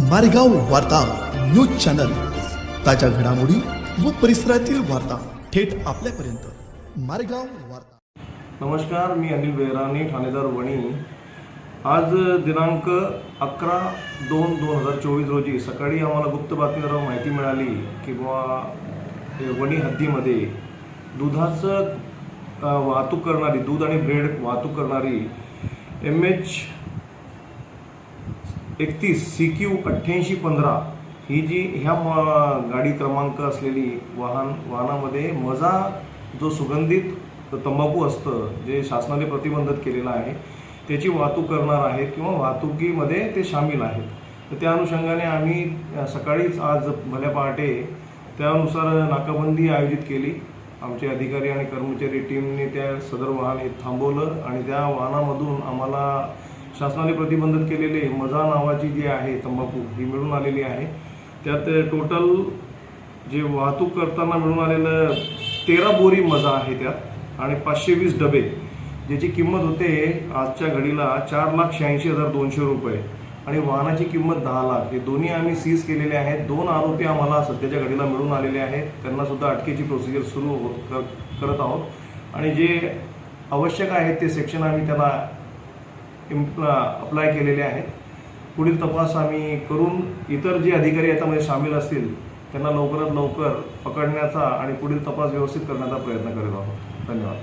मारेगाव वार्ता news channel. ताज्या घडामोडी व परिसरातील वार्ता थेट आपल्यापर्यंत. मारेगाव वार्ता. नमस्कार मी अनिल बेहरानी ठाणेदार वणी. आज दिनांक अकरा दोन दोन हजार चोवीस रोजी सकाळी आम्हाला गुप्त बातमीदारावर माहिती मिळाली की बुवा वणी हद्दीमध्ये दुधाचं वाहतूक करणारी दूध आणि ब्रेड वाहतूक करणारी एम एच एकतीस सी क्यू अठ्ठ्याऐंशी पंधरा ही जी ह्या म- गाडी क्रमांक असलेली वाहन वाहनामध्ये मजा जो सुगंधित तंबाखू असतं जे शासनाने प्रतिबंधित केलेलं आहे त्याची वाहतूक करणार आहेत किंवा वाहतुकीमध्ये ते सामील आहेत. तर त्या अनुषंगाने आम्ही सकाळीच आज भल्या पहाटे त्यानुसार नाकाबंदी आयोजित केली. आमचे अधिकारी आणि कर्मचारी टीमने त्या सदर वाहन थांबवलं आणि त्या वाहनामधून आम्हाला शासनाने प्रतिबंधित केलेले मजा नावाची जी आहे तंबाखू ही मिळून आलेली आहे. त्यात टोटल जे वाहतूक करताना मिळून आलेलं तेरा बोरी मजा आहे त्यात आणि पाचशे वीस डबे ज्याची किंमत होते आजच्या घडीला चार लाख शहाऐंशी हजार दोनशे रुपये आणि वाहनाची किंमत दहा लाख. हे दोन्ही आम्ही सीज केलेले आहेत. दोन आरोपी आम्हाला सध्याच्या घडीला मिळून आलेले आहेत. त्यांना सुद्धा अटकेची प्रोसिजर सुरू होत कर- करत आहोत. आणि जे आवश्यक आहेत ते सेक्शन आम्ही त्यांना इम्प अप्लाय केलेले आहेत. पुढील तपास आम्ही करून इतर जे अधिकारी याच्यामध्ये सामील असतील त्यांना लवकरात लवकर पकडण्याचा आणि पुढील तपास व्यवस्थित करण्याचा प्रयत्न करत आहोत. धन्यवाद.